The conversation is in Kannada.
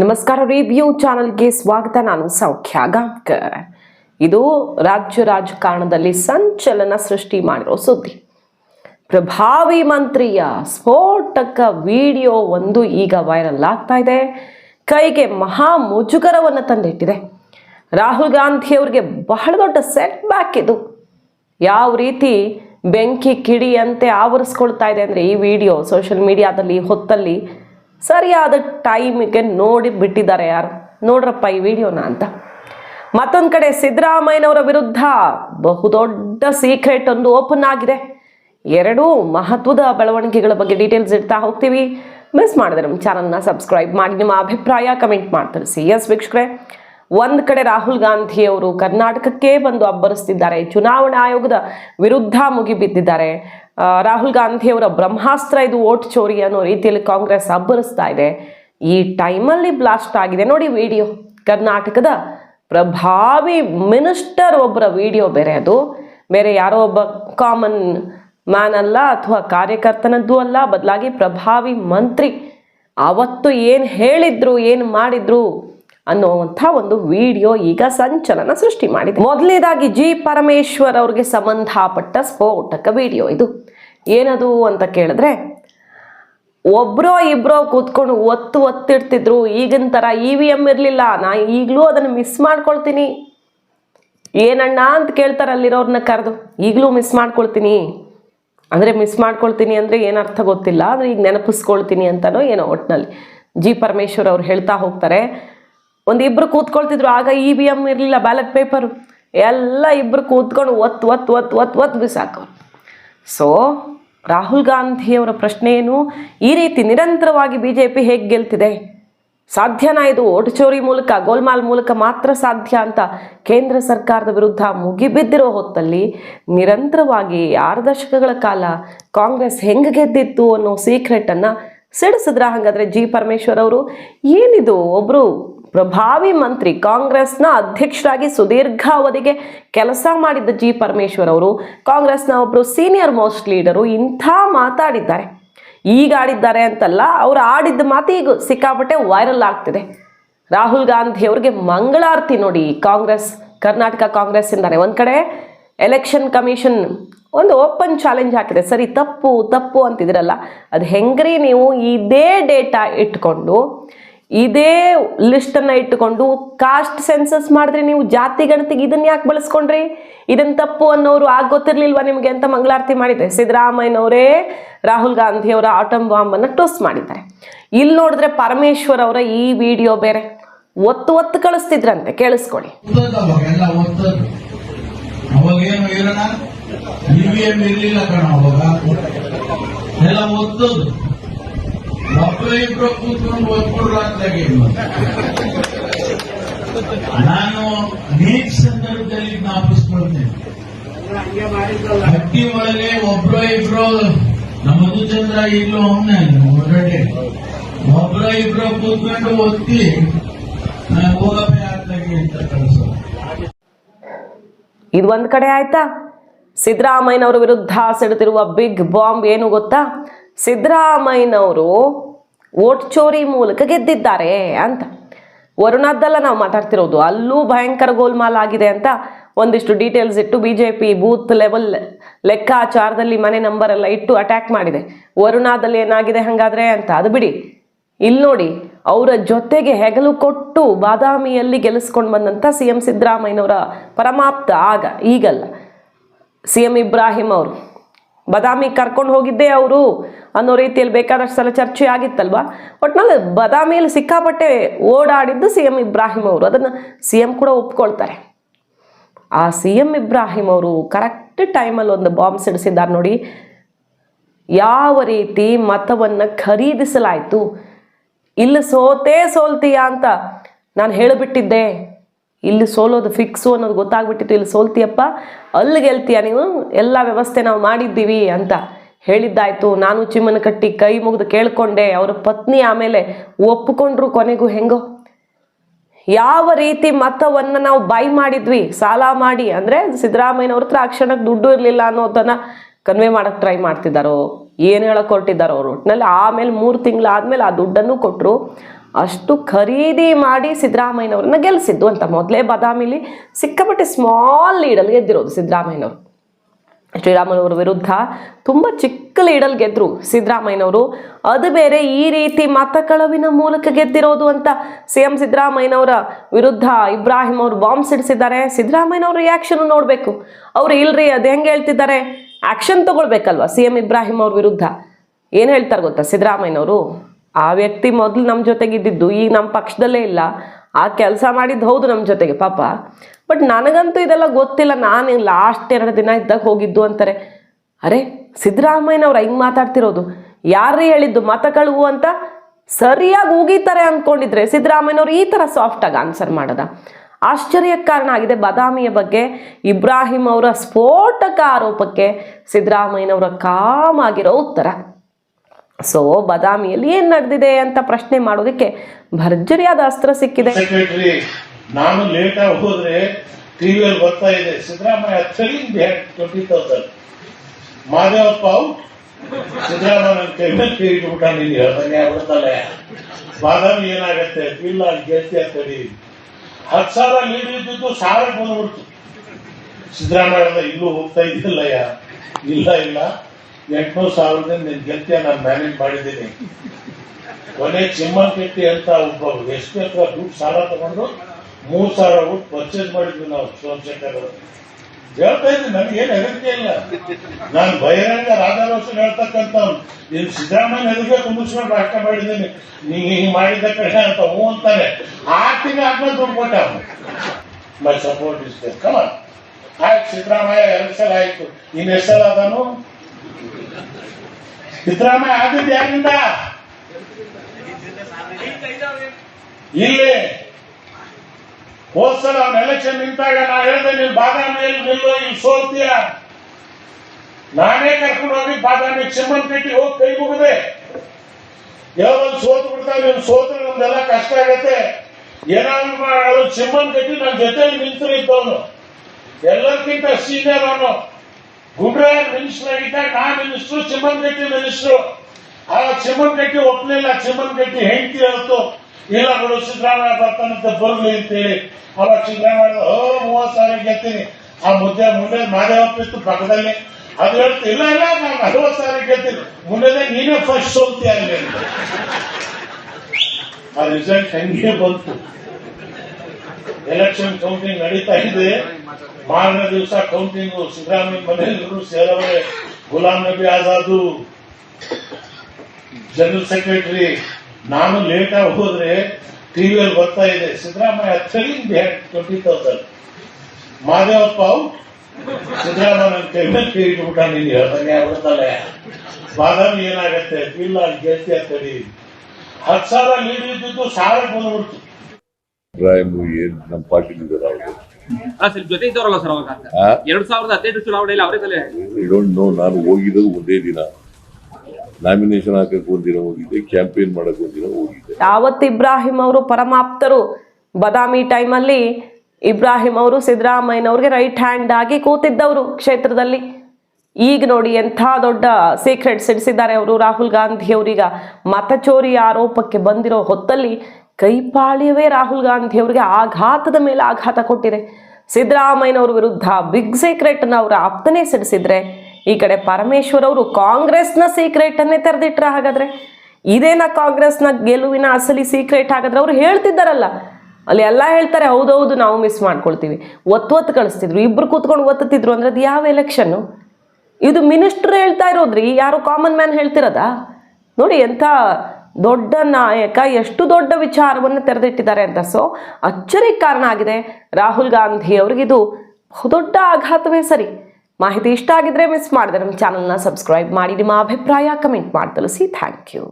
ನಮಸ್ಕಾರ ರಿವ್ಯೂ ಚಾನಲ್ಗೆ ಸ್ವಾಗತ, ನಾನು ಸೌಖ್ಯ ಗಾಂವ್ಕರ್. ಇದು ರಾಜ್ಯ ರಾಜಕಾರಣದಲ್ಲಿ ಸಂಚಲನ ಸೃಷ್ಟಿ ಮಾಡಿರೋ ಸುದ್ದಿ. ಪ್ರಭಾವಿ ಮಂತ್ರಿಯ ಸ್ಫೋಟಕ ವಿಡಿಯೋ ಒಂದು ಈಗ ವೈರಲ್ ಆಗ್ತಾ ಇದೆ. ಕೈಗೆ ಮಹಾ ಮುಜುಗರವನ್ನು ತಂದಿಟ್ಟಿದೆ. ರಾಹುಲ್ ಗಾಂಧಿ ಅವರಿಗೆ ಬಹಳ ದೊಡ್ಡ ಸೆಟ್ ಬ್ಯಾಕ್ ಇದು. ಯಾವ ರೀತಿ ಬೆಂಕಿ ಕಿಡಿಯಂತೆ ಆವರಿಸ್ಕೊಳ್ತಾ ಇದೆ ಅಂದರೆ ಈ ವಿಡಿಯೋ ಸೋಷಿಯಲ್ ಮೀಡಿಯಾದಲ್ಲಿ, ಹೊತ್ತಲ್ಲಿ ಸರಿಯಾದ ಟೈಮಿಗೆ ನೋಡಿ ಬಿಟ್ಟಿದ್ದಾರೆ ಯಾರು? ನೋಡ್ರಪ್ಪ ಈ ವಿಡಿಯೋನ ಅಂತ. ಮತ್ತೊಂದು ಕಡೆ ಸಿದ್ದರಾಮಯ್ಯನವರ ವಿರುದ್ಧ ಬಹುದೊಡ್ಡ ಸೀಕ್ರೆಟ್ ಒಂದು ಓಪನ್ ಆಗಿದೆ. ಎರಡೂ ಮಹತ್ವದ ಬೆಳವಣಿಗೆಗಳ ಬಗ್ಗೆ ಡೀಟೇಲ್ಸ್ ಇಡ್ತಾ ಹೋಗ್ತೀವಿ. ಮಿಸ್ ಮಾಡಿದೆ ನಮ್ಮ ಚಾನಲ್ನ ಸಬ್ಸ್ಕ್ರೈಬ್ ಮಾಡಿ, ನಿಮ್ಮ ಅಭಿಪ್ರಾಯ ಕಮೆಂಟ್ ಮಾಡ್ತಾರೆ ಸಿ ಎಸ್ ವೀಕ್ಷಕರೇ, ಒಂದು ಕಡೆ ರಾಹುಲ್ ಗಾಂಧಿ ಅವರು ಕರ್ನಾಟಕಕ್ಕೆ ಬಂದು ಅಬ್ಬರಿಸ್ತಿದ್ದಾರೆ. ಚುನಾವಣಾ ಆಯೋಗದ ವಿರುದ್ಧ ಮುಗಿಬಿದ್ದಿದ್ದಾರೆ. ರಾಹುಲ್ ಗಾಂಧಿಯವರ ಬ್ರಹ್ಮಾಸ್ತ್ರ ಇದು ಓಟ್ ಚೋರಿ ಅನ್ನೋ ರೀತಿಯಲ್ಲಿ ಕಾಂಗ್ರೆಸ್ ಅಬ್ಬರಿಸ್ತಾ ಇದೆ. ಈ ಟೈಮಲ್ಲಿ ಬ್ಲಾಸ್ಟ್ ಆಗಿದೆ. ನೋಡಿ ವಿಡಿಯೋ. ಕರ್ನಾಟಕದ ಪ್ರಭಾವಿ ಮಿನಿಸ್ಟರ್ ಒಬ್ಬರ ವಿಡಿಯೋ ಬೇರೆ ಅದು. ಬೇರೆ ಯಾರೋ ಒಬ್ಬ ಕಾಮನ್ ಮ್ಯಾನ್ ಅಲ್ಲ ಅಥವಾ ಕಾರ್ಯಕರ್ತನದ್ದು ಅಲ್ಲ, ಬದಲಾಗಿ ಪ್ರಭಾವಿ ಮಂತ್ರಿ. ಅವತ್ತು ಏನು ಹೇಳಿದ್ರು, ಏನು ಮಾಡಿದ್ರು ಅನ್ನುವಂಥ ಒಂದು ವಿಡಿಯೋ ಈಗ ಸಂಚಲನ ಸೃಷ್ಟಿ ಮಾಡಿದೆ. ಮೊದಲನೇದಾಗಿ ಜಿ ಪರಮೇಶ್ವರ್ ಅವ್ರಿಗೆ ಸಂಬಂಧಪಟ್ಟ ಸ್ಫೋಟಕ ವಿಡಿಯೋ ಇದು. ಏನದು ಅಂತ ಕೇಳಿದ್ರೆ, ಒಬ್ರೋ ಇಬ್ರೋ ಕೂತ್ಕೊಂಡು ಒತ್ತು ಒತ್ತಿಡ್ತಿದ್ರು ಈಗಿನ ಥರ ಇ ವಿ ಎಂ ಇರಲಿಲ್ಲ, ನಾ ಈಗಲೂ ಅದನ್ನು ಮಿಸ್ ಮಾಡ್ಕೊಳ್ತೀನಿ. ಏನಣ್ಣ ಅಂತ ಕೇಳ್ತಾರೆ ಅಲ್ಲಿರೋರನ್ನ ಕರೆದು, ಈಗಲೂ ಮಿಸ್ ಮಾಡ್ಕೊಳ್ತೀನಿ. ಅಂದರೆ ಮಿಸ್ ಮಾಡ್ಕೊಳ್ತೀನಿ ಅಂದರೆ ಏನರ್ಥ ಗೊತ್ತಿಲ್ಲ, ಅಂದರೆ ಈಗ ನೆನಪಿಸ್ಕೊಳ್ತೀನಿ ಅಂತನೋ ಏನೋ ಒಟ್ಟಿನಲ್ಲಿ ಜಿ ಪರಮೇಶ್ವರ್ ಅವ್ರು ಹೇಳ್ತಾ ಹೋಗ್ತಾರೆ ಒಂದು ಇಬ್ಬರು ಕೂತ್ಕೊಳ್ತಿದ್ರು, ಆಗ ಇ ವಿ ಎಂ ಇರಲಿಲ್ಲ ಬ್ಯಾಲೆಟ್ ಪೇಪರ್ ಎಲ್ಲ ಇಬ್ಬರು ಕೂತ್ಕೊಂಡು ಒತ್ತು ಒತ್ತು ಒತ್ತು ಒತ್ತು ಒತ್ ಬಿಸಾಕೋರು ಸೊ ರಾಹುಲ್ ಗಾಂಧಿಯವರ ಪ್ರಶ್ನೆ ಏನು? ಈ ರೀತಿ ನಿರಂತರವಾಗಿ ಬಿ ಜೆ ಪಿ ಹೇಗೆ ಗೆಲ್ತಿದೆ? ಸಾಧ್ಯನಾ ಇದು ಓಟು ಚೋರಿ ಮೂಲಕ, ಗೋಲ್ಮಾಲ್ ಮೂಲಕ ಮಾತ್ರ ಸಾಧ್ಯ ಅಂತ ಕೇಂದ್ರ ಸರ್ಕಾರದ ವಿರುದ್ಧ ಮುಗಿಬಿದ್ದಿರೋ ಹೊತ್ತಲ್ಲಿ ನಿರಂತರವಾಗಿ ಆರು ದಶಕಗಳ ಕಾಲ ಕಾಂಗ್ರೆಸ್ ಹೆಂಗೆ ಗೆದ್ದಿತ್ತು ಅನ್ನೋ ಸೀಕ್ರೆಟನ್ನು ಸಿಡಿಸಿದ್ರ ಹಾಗಾದ್ರೆ ಜಿ ಪರಮೇಶ್ವರ್ ಅವರು? ಏನಿದು ಒಬ್ಬರು ಪ್ರಭಾವಿ ಮಂತ್ರಿ, ಕಾಂಗ್ರೆಸ್ನ ಅಧ್ಯಕ್ಷರಾಗಿ ಸುದೀರ್ಘ ಅವಧಿಗೆ ಕೆಲಸ ಮಾಡಿದ್ದ ಜಿ ಪರಮೇಶ್ವರ್ ಅವರು, ಕಾಂಗ್ರೆಸ್ನ ಒಬ್ಬರು ಸೀನಿಯರ್ ಮೋಸ್ಟ್ ಲೀಡರು ಇಂಥ ಮಾತಾಡಿದ್ದಾರೆ. ಈಗ ಆಡಿದ್ದಾರೆ ಅಂತಲ್ಲ, ಅವರು ಆಡಿದ್ದ ಮಾತು ಈಗ ಸಿಕ್ಕಾಪಟ್ಟೆ ವೈರಲ್ ಆಗ್ತಿದೆ. ರಾಹುಲ್ ಗಾಂಧಿ ಅವರಿಗೆ ಮಂಗಳಾರತಿ ನೋಡಿ, ಕಾಂಗ್ರೆಸ್, ಕರ್ನಾಟಕ ಕಾಂಗ್ರೆಸ್ ಇಂದಾನೆ. ಒಂದು ಕಡೆ ಎಲೆಕ್ಷನ್ ಕಮಿಷನ್ ಒಂದು ಓಪನ್ ಚಾಲೆಂಜ್ ಹಾಕಿದೆ. ಸರಿ, ತಪ್ಪು ತಪ್ಪು ಅಂತಿದ್ರಲ್ಲ. ಅದು ಹೆಂಗ್ರಿ ನೀವು ಇದೇ ಡೇಟಾ ಇಟ್ಕೊಂಡು ಇದೇ ಲಿಸ್ಟನ್ನು ಇಟ್ಟುಕೊಂಡು ಕಾಸ್ಟ್ ಸೆನ್ಸಸ್ ಮಾಡಿದ್ರೆ ನೀವು ಜಾತಿ ಗಣತಿಗೆ ಇದನ್ನ ಯಾಕೆ ಬಳಸ್ಕೊಂಡ್ರಿ? ಇದನ್ನ ತಪ್ಪು ಅನ್ನೋರು ಆಗ ಗೊತ್ತಿರ್ಲಿಲ್ವಾ ನಿಮಗೆ ಅಂತ ಮಂಗಳಾರತಿ ಮಾಡಿದ್ರೆ. ಸಿದ್ದರಾಮಯ್ಯನವರೇ ರಾಹುಲ್ ಗಾಂಧಿ ಅವರ ಆಟಮ್ ಬಾಂಬನ್ನು ಟೋಸ್ಟ್ ಮಾಡಿದ್ದಾರೆ. ಇಲ್ಲಿ ನೋಡಿದ್ರೆ ಪರಮೇಶ್ವರ್ ಅವರ ಈ ವಿಡಿಯೋ ಬೇರೆ. ಒತ್ತು ಒತ್ತು ಕಳಿಸ್ತಿದ್ರಂತೆ, ಕೇಳಿಸ್ಕೊಳ್ಳಿ. ಎಲ್ಲ ಒಬ್ಬರು ಇಬ್ರು ಕೂತ್ಕೊಂಡು ಓದ್ಕೊಡ್ರು ಅಂತಾಗೆ ನಾನು ನೀಟ್ ಸಂದರ್ಭದಲ್ಲಿ ಜ್ಞಾಪಿಸ್ಕೊಳ್ತೇನೆ ಹಟ್ಟಿ ಒಳಗೆ ಒಬ್ರು ಇಬ್ರು ನಮ್ಮ ಚಂದ್ರ ಇಲ್ಲೂ ಅವನೇ ಹೊರಡೆ ಒಬ್ರು ಇಬ್ರು ಕೂತ್ಕೊಂಡು ಒತ್ತಿ ಹೋಗಪ್ಪ ಯಾತ್ರೆಗೆ ಅಂತ ಕಳಿಸೋದು. ಇದು ಒಂದು ಕಡೆ ಆಯ್ತಾ? ಸಿದ್ದರಾಮಯ್ಯನವರ ವಿರುದ್ಧ ಸಿಡುತ್ತಿರುವ ಬಿಗ್ ಬಾಂಬ್ ಏನು ಗೊತ್ತಾ? ಸಿದ್ದರಾಮಯ್ಯನವರು ಓಟ್ ಚೋರಿ ಮೂಲಕ ಗೆದ್ದಿದ್ದಾರೆ ಅಂತ. ವರುಣದ್ದಲ್ಲ ನಾವು ಮಾತಾಡ್ತಿರೋದು, ಅಲ್ಲೂ ಭಯಂಕರ ಗೋಲ್ಮಾಲ್ ಆಗಿದೆ ಅಂತ ಒಂದಿಷ್ಟು ಡೀಟೇಲ್ಸ್ ಇಟ್ಟು B J P booth level ಲೆಕ್ಕಾಚಾರದಲ್ಲಿ ಮನೆ ನಂಬರ್ ಎಲ್ಲ ಇಟ್ಟು ಅಟ್ಯಾಕ್ ಮಾಡಿದೆ. ವರುಣಾದಲ್ಲಿ ಏನಾಗಿದೆ ಹಾಗಾದ್ರೆ ಅಂತ. ಅದು ಬಿಡಿ ಇಲ್ಲಿ ನೋಡಿ, ಅವರ ಜೊತೆಗೆ ಹೆಗಲು ಕೊಟ್ಟು ಬಾದಾಮಿಯಲ್ಲಿ ಗೆಲ್ಲಿಸ್ಕೊಂಡು ಬಂದಂಥ ಸಿ ಎಂ ಸಿದ್ದರಾಮಯ್ಯನವರ ಪರಮಾಪ್ತ ಆಗ ಈಗಲ್ಲ. ಸಿ ಎಂ ಇಬ್ರಾಹಿಂ ಅವರು. ಬದಾಮಿ ಕರ್ಕೊಂಡು ಹೋಗಿದ್ದೆ ಅವರು ಅನ್ನೋ ರೀತಿಯಲ್ಲಿ ಬೇಕಾದಷ್ಟು ಸಲ ಚರ್ಚೆ ಆಗಿತ್ತಲ್ವಾ ಒಟ್ನಲ್ಲಿ ಬದಾಮಿಯಲ್ಲಿ ಸಿಕ್ಕಾಪಟ್ಟೆ ಓಡಾಡಿದ್ದು ಸಿ ಎಂ ಇಬ್ರಾಹಿಂ ಅವರು. ಅದನ್ನು ಸಿ ಎಂ ಕೂಡ ಒಪ್ಕೊಳ್ತಾರೆ. ಆ ಸಿ ಎಂ ಇಬ್ರಾಹಿಂ ಅವರು ಕರೆಕ್ಟ್ ಟೈಮಲ್ಲಿ ಒಂದು ಬಾಂಬ್ ಸಿಡಿಸಿದ್ದಾರೆ ನೋಡಿ. ಯಾವ ರೀತಿ ಮತವನ್ನು ಖರೀದಿಸಲಾಯಿತು? ಇಲ್ಲಿ ಸೋತೇ ಸೋಲ್ತೀಯಾ ಅಂತ ನಾನು ಹೇಳಿಬಿಟ್ಟಿದ್ದೆ. ಇಲ್ಲಿ ಸೋಲೋದು ಫಿಕ್ಸು ಅನ್ನೋದು ಗೊತ್ತಾಗ್ಬಿಟ್ಟಿತ್ತು. ಇಲ್ಲಿ ಸೋಲ್ತಿಯಪ್ಪ, ಅಲ್ಲಿ ಗೆಲ್ತೀಯ ನೀವು ಎಲ್ಲ ವ್ಯವಸ್ಥೆ ನಾವು ಮಾಡಿದ್ದೀವಿ ಅಂತ ಹೇಳಿದ್ದಾಯ್ತು. ನಾನು ಚಿಮ್ಮನ ಕಟ್ಟಿ ಕೈ ಮುಗಿದು ಕೇಳಿಕೊಂಡೆ. ಅವರ ಪತ್ನಿ ಆಮೇಲೆ ಒಪ್ಪಿಕೊಂಡ್ರು ಕೊನೆಗೂ ಹೆಂಗೋ? ಯಾವ ರೀತಿ ಮತವನ್ನು ನಾವು ಬೈ ಮಾಡಿದ್ವಿ, ಸಾಲ ಮಾಡಿ, ಅಂದರೆ ಸಿದ್ದರಾಮಯ್ಯನವ್ರ ಹತ್ರ ಆ ಕ್ಷಣಕ್ಕೆ ದುಡ್ಡು ಇರಲಿಲ್ಲ ಅನ್ನೋದನ್ನು ಕನ್ವೆ ಮಾಡೋಕ್ಕೆ ಟ್ರೈ ಮಾಡ್ತಿದ್ದಾರೋ? ಏನು ಹೇಳೋಕೆ ಹೊರಟಿದ್ದಾರೋ? ಅವರು ಒಟ್ಟಿನಲ್ಲಿ ಆಮೇಲೆ ಮೂರು ತಿಂಗಳಾದ್ಮೇಲೆ ಆ ದುಡ್ಡನ್ನು ಕೊಟ್ಟರು ಅಷ್ಟು ಖರೀದಿ ಮಾಡಿ ಸಿದ್ದರಾಮಯ್ಯನವ್ರನ್ನ ಗೆಲ್ಲಿಸಿದ್ದು ಅಂತ. ಮೊದಲೇ ಬಾದಾಮಿಲಿ ಸಿಕ್ಕಾಪಟ್ಟೆ ಸ್ಮಾಲ್ ಲೀಡಲ್ಲಿ ಗೆದ್ದಿರೋದು ಸಿದ್ದರಾಮಯ್ಯನವರು. ಶ್ರೀರಾಮನವ್ರ ವಿರುದ್ಧ ತುಂಬ ಚಿಕ್ಕ ಲೀಡಲ್ ಗೆದ್ರು ಸಿದ್ದರಾಮಯ್ಯನವರು. ಅದು ಬೇರೆ ಈ ರೀತಿ ಮತ ಕಳವಿನ ಮೂಲಕ ಗೆದ್ದಿರೋದು ಅಂತ ಸಿ ಎಂ ಸಿದ್ದರಾಮಯ್ಯನವರ ವಿರುದ್ಧ ಇಬ್ರಾಹಿಂ ಅವರು ಬಾಂಬ್ ಸಿಡಿಸಿದ್ದಾರೆ. ಸಿದ್ದರಾಮಯ್ಯನವ್ರ ರಿಯಾಕ್ಷನ್ ನೋಡಬೇಕು. ಅವ್ರು ಇಲ್ರಿ, ಅದು ಹೆಂಗೆ ಹೇಳ್ತಿದ್ದಾರೆ? ಆ್ಯಕ್ಷನ್ ತಗೊಳ್ಬೇಕಲ್ವಾ ಸಿ ಎಂ ಇಬ್ರಾಹಿಂ ಅವ್ರ ವಿರುದ್ಧ? ಏನು ಹೇಳ್ತಾರೆ ಗೊತ್ತಾ ಸಿದ್ದರಾಮಯ್ಯನವರು? ಆ ವ್ಯಕ್ತಿ ಮೊದಲು ನಮ್ಮ ಜೊತೆಗಿದ್ದಿದ್ದು, ಈಗ ನಮ್ಮ ಪಕ್ಷದಲ್ಲೇ ಇಲ್ಲ. ಆ ಕೆಲಸ ಮಾಡಿದ್ದು ಹೌದು ನಮ್ಮ ಜೊತೆಗೆ ಪಾಪ. ಬಟ್ ನನಗಂತೂ ಇದೆಲ್ಲ ಗೊತ್ತಿಲ್ಲ. ನಾನು ಲಾಸ್ಟ್ ಎರಡು ದಿನ ಇದ್ದಾಗ ಹೋಗಿದ್ದು ಅಂತಾರೆ. ಅರೆ, ಸಿದ್ದರಾಮಯ್ಯನವ್ರು ಹೆಂಗೆ ಮಾತಾಡ್ತಿರೋದು. ಯಾರೇ ಹೇಳಿದ್ದು? ಮತ ಕಳುವು ಅಂತ ಸರಿಯಾಗಿ ಉಗೀತಾರೆ ಅಂದ್ಕೊಂಡಿದ್ರೆ ಸಿದ್ದರಾಮಯ್ಯನವ್ರು ಈ ಥರ ಸಾಫ್ಟಾಗಿ ಆನ್ಸರ್ ಮಾಡೋದ. ಆಶ್ಚರ್ಯಕ್ಕೆ ಕಾರಣ ಆಗಿದೆ ಬಾದಾಮಿಯ ಬಗ್ಗೆ. ಇಬ್ರಾಹಿಂ ಅವರ ಸ್ಫೋಟಕ ಆರೋಪಕ್ಕೆ ಸಿದ್ದರಾಮಯ್ಯನವರ ಕಾಮಾಗಿರೋ ಉತ್ತರ. ಸೊ ಬದಾಮಿಯಲ್ಲಿ ಏನು ನಡೆದಿದೆ ಅಂತ ಪ್ರಶ್ನೆ ಮಾಡೋದಕ್ಕೆ ಭರ್ಜರಿಯಾದ ಅಸ್ತ್ರ ಸಿಕ್ಕಿದೆ. ನಾನು ಲೇಟ್ ಆಗಿ ಹೋದ್ರೆ ಟಿವಿಯಲ್ಲಿ ಬರ್ತಾ ಇದೆ. Siddaramaiah thrilling had twenty thousand Mahadevappa out Siddaramaiah ಕೈ ಮೇಲೆ ಕೈ ಇಟ್ಬಿಟ್ಟ ನೀನು ಹೇಳ್ದಂಗೆ ಆಗ್ಬಿಡ್ತಲ್ಲ ಬಾದಾಮಿ ಏನಾಗತ್ತೆ? ಇಲ್ಲ, ಗೆಲ್ತಿ ಅಂತೇಳಿ ಹತ್ತು ಸಾವಿರ ಲೀಡ್ ಇದ್ದಿದ್ದು ಬಂದ್ಬಿಡ್ತು. ಸಿದ್ದರಾಮಯ್ಯ ಇಲ್ಲೂ ಹೋಗ್ತಾ ಇದ್ದಿಲ್ಲಯ್ಯ ಇಲ್ಲ ಇಲ್ಲ. ಎಂಟ್ನೂರು ಸಾವಿರದಿಂದ ನಿನ್ ಗೆಲ್ತಿಯ ನಾನು ಮ್ಯಾನೇಜ್ ಮಾಡಿದ್ದೀನಿ. ಕೊನೆ ಚಿಮ್ಮನ್ ಕೆಟ್ಟಿ ಅಂತ ಒಬ್ಬ ಎಷ್ಟು ಹತ್ರ ದುಡ್ಡು ಸಾಲ ತಗೊಂಡು ಮೂರ್ ಸಾವಿರ ಊಟ ಪರ್ಚೇಸ್ ಮಾಡಿದ್ವಿ ನಾವು ಸೋಮಶೇಖರ್ ಅವರು. ಹೇಳ್ತಾ ಇದ್ದೀನಿ, ನನಗೆ ಏನು ಅಗತ್ಯ ಇಲ್ಲ. ನಾನು ಬಹಿರಂಗ ರಾಧಾರೋಷನ್ ಹೇಳ್ತಕ್ಕಂಥ ನೀನು ಸಿದ್ದರಾಮಯ್ಯ ಎದುರಿಗೆ ಕುಂದಿಸ್ಕೊಂಡು ರಾಷ್ಟ್ರ ಮಾಡಿದ್ದೀನಿ. ನೀ ಹಿಂಗ್ ಮಾಡಿದ ಕಡೆ ಅಂತ ಹ್ಞೂ ಅಂತಾನೆ. ಆ ಆತ್ಮ ದುಡ್ಡು ಅವನು. ಮೈ ಸಪೋರ್ಟ್ ಇಸ್ ಕಮ ಆಯ್ತು, ಸಿದ್ದರಾಮಯ್ಯ, ಎರಡು ಸಲ ಆಯ್ತು. ಇನ್ನು ಎಷ್ಟು ಸಲ ಅದಾನು ಸಿದ್ದರಾಮಯ್ಯ ಆಗಿದ್ದು ಯಾರಿಂದ? ಇಲ್ಲಿ ಹೋದ್ ಸಲ ಅವ್ನ ಎಲೆಕ್ಷನ್ ನಿಂತಾಗ ನಾ ಹೇಳ್ದೆ, ನೀನ್ ಬಾದಾಮಿಯಲ್ಲಿ ನಿಲ್ಲು ಇಲ್ಲಿ ಸೋಲ್ತೀಯ ನಾನೇ ಕರ್ಕೊಂಡು ಹೋಗಿ ಬಾದಾಮಿ ಚಿಮ್ಮನ್ ಕಟ್ಟಿ ಹೋಗಿ ಕೈ ಮುಗಿದೆ. ಯಾವಾಗ ಸೋತು ಬಿಡ್ತಾನೆ ನೀನು ಸೋತ್ರೆ ನಮ್ದೆಲ್ಲ ಕಷ್ಟ ಆಗತ್ತೆ. ಏನಾದ್ರು ಮಾಡೋದು ಚಿಮ್ಮನ್ ಕಟ್ಟಿ ನನ್ನ ಜೊತೆ ನಿಂತು ಇದ್ದವನು. ಎಲ್ಲರಿಗಿಂತ ಸೀನಿಯರ್ ಅವನು. ಗುಡ್ರಾಯರ್ ಮಿನಿಸ್ಟರ್ ಆಗಿದ್ದಾಗ ನಾ ಮಿನಿಸ್ಟ್ರು ಚಿಮ್ಮನ್ ಗಟ್ಟಿ ಮಿನಿಸ್ಟ್ರು ಆ ಚಿಮ್ಮನ್ ಗಟ್ಟಿ ಒಪ್ಲಿಲ್ಲ ಚಿಮ್ಮನ್ ಗಟ್ಟಿ ಹೆಂಡತಿ ಹೇಳ್ತು, ಇಲ್ಲ ಬಿಡು, ಸಿದ್ದರಾಮಯ್ಯ ಬರ್ತಾನಂತ ಬರ್ಲಿ ಅಂತೇಳಿ. ಅವಾಗ ಸಿದ್ದರಾಮಯ್ಯ ಮೂವತ್ ಸಾವಿರ ಗೆಲ್ತೀನಿ ಆ ಮುದ್ದೆ ಮುಂದೆ ಹೋಗ್ತಿತ್ತು ಪಕ್ಕದಲ್ಲಿ. ಅದು ಹೇಳ್ತು, ಇಲ್ಲ ಇಲ್ಲ, ನಾನು ನಲವತ್ತು ಸಾವಿರ ಗೆಲ್ತೀನಿ ಮುಂದೆ ನೀನೇ ಫಸ್ಟ್ ಸೋಲ್ತಿ ಅಲ್ಲಿ ಅಂತ. ಆ ರಿಸಲ್ಟ್ ಹೆಂಗೆ ಬಂತು? ಎಲೆಕ್ಷನ್ ಕೌಂಟಿಂಗ್ ನಡೀತಾ ಇದೆ. ಮಾರನೇ ದಿವಸ ಕೌಂಟಿಂಗ್ ಸಿದ್ದರಾಮಯ್ಯ ಮನೆಯಲ್ಲೂ ಸೇರವರೆ. ಗುಲಾಂ ನಬಿ ಆಜಾದು ಜನರಲ್ ಸೆಕ್ರೆಟರಿ ನಾನು ಲೇಟ್ ಆಗಿ ಹೋದ್ರೆ ಟಿವಿಯಲ್ಲಿ ಬರ್ತಾ ಇದೆ. Siddaramaiah had twenty thousand Mahadevappa Siddaramaiah ಮೇಲೆ ಕೈ ಇಟ್ಬಿಟ್ಟ, ನೀನು ಹೇಳ್ದಂಗೆ ಬರ್ತಾನೆ ಬಾದಾಮಿ ಏನಾಗತ್ತೆ? ಇಲ್ಲ, ಗೆಲ್ತಿ ಅಂತೇಳಿ. ಹತ್ತು ಸಾವಿರ ಲೀಡ್ ಇದ್ದಿದ್ದು ಸಾವಿರಕ್ಕೆ ಬಂದ್ಬಿಡ್ತು. ಏನ್ ನಮ್ಮ ಪಾರ್ಟಿ ಲೀಡರ್ ಅವರು? ಅಲ್ಲ ಸರ್ ಜೊತೆ ಇದ್ದವರಲ್ಲ ಸರ್ ಅವಾಗ ಎರಡ್ ಸಾವಿರದ ಹದಿನೈದು ಚುನಾವಣೆಯಲ್ಲಿ ಅವರೇ ತಲೆ ಡೋಂಟ್ ನೋ ನಾನು ಹೋಗಿರೋದು ಒಂದೇ ದಿನ. ನಾಮಿನೇಷನ್ ಹಾಕಕ್ ಒಂದಿನ ಹೋಗಿದ್ದೆ ಕ್ಯಾಂಪೇನ್ ಮಾಡಕ್ ಒಂದಿನ ಹೋಗಿದ್ದೆ. ಯಾವತ್ತು ಇಬ್ರಾಹಿಂ ಅವರು ಪರಮಾಪ್ತರು? ಬದಾಮಿ ಟೈಮಲ್ಲಿ ಇಬ್ರಾಹಿಂ ಅವರು ಸಿದ್ದರಾಮಯ್ಯನವ್ರಿಗೆ ರೈಟ್ ಹ್ಯಾಂಡ್ ಆಗಿ ಕೂತಿದ್ದವರು ಕ್ಷೇತ್ರದಲ್ಲಿ. ಈಗ ನೋಡಿ ಎಂಥ ದೊಡ್ಡ ಸೀಕ್ರೆಟ್ ಸಿಡಿಸಿದ್ದಾರೆ ಅವರು ರಾಹುಲ್ ಗಾಂಧಿ ಅವರೀಗ. ಮತಚೋರಿ ಆರೋಪಕ್ಕೆ ಬಂದಿರೋ ಹೊತ್ತಲ್ಲಿ ಕೈಪಾಳ್ಯವೇ ರಾಹುಲ್ ಗಾಂಧಿ ಅವರಿಗೆ ಆಘಾತದ ಮೇಲೆ ಆಘಾತ ಕೊಟ್ಟಿದೆ. ಸಿದ್ದರಾಮಯ್ಯನವ್ರ ವಿರುದ್ಧ ಬಿಗ್ ಸೀಕ್ರೆಟ್ನ ಅವರ ಆಪ್ತನೇ ಸಿಡಿಸಿದ್ರೆ, ಈ ಕಡೆ ಪರಮೇಶ್ವರ್ ಅವರು ಕಾಂಗ್ರೆಸ್ನ ಸೀಕ್ರೆಟ್ ಅನ್ನೇ ತೆರೆದಿಟ್ರ ಹಾಗಾದ್ರೆ? ಇದೇನ ಕಾಂಗ್ರೆಸ್ನ ಗೆಲುವಿನ ಅಸಲಿ ಸೀಕ್ರೆಟ್ ಹಾಗಾದ್ರೆ ಅವ್ರು ಹೇಳ್ತಿದ್ದಾರಲ್ಲ. ಅಲ್ಲಿ ಎಲ್ಲ ಹೇಳ್ತಾರೆ, ಹೌದೌದು, ನಾವು ಮಿಸ್ ಮಾಡ್ಕೊಳ್ತೀವಿ. ಒತ್ತು ಒತ್ತು ಕಳಿಸ್ತಿದ್ರು, ಇಬ್ರು ಕೂತ್ಕೊಂಡು ಒತ್ತುತ್ತಿದ್ರು ಅಂದ್ರೆ ಅದು ಯಾವ ಎಲೆಕ್ಷನ್ನು? ಇದು ಮಿನಿಸ್ಟರ್ ಹೇಳ್ತಾ ಇರೋದ್ರಿ, ಯಾರು ಕಾಮನ್ ಮ್ಯಾನ್ ಹೇಳ್ತಿರೋದಾ? ನೋಡಿ ಎಂಥ ದೊಡ್ಡ ನಾಯಕ ಎಷ್ಟು ದೊಡ್ಡ ವಿಚಾರವನ್ನು ತೆರೆದಿಟ್ಟಿದ್ದಾರೆ ಅಂತ. ಸೊ ಅಚ್ಚರಿ ಕಾರಣ ಆಗಿದೆ. ರಾಹುಲ್ ಗಾಂಧಿ ಅವ್ರಿಗಿದು ಬಹುದೊಡ್ಡ ಆಘಾತವೇ ಸರಿ. ಮಾಹಿತಿ ಇಷ್ಟ ಆಗಿದ್ರೆ ಮಿಸ್ ಮಾಡಿದೆ ನಮ್ಮ ಚಾನಲ್ನ ಸಬ್ಸ್ಕ್ರೈಬ್ ಮಾಡಿ. ನಿಮ್ಮ ಅಭಿಪ್ರಾಯ ಕಮೆಂಟ್ ಮಾಡಿ. ತಿಳಿಸಿ ಥ್ಯಾಂಕ್ ಯು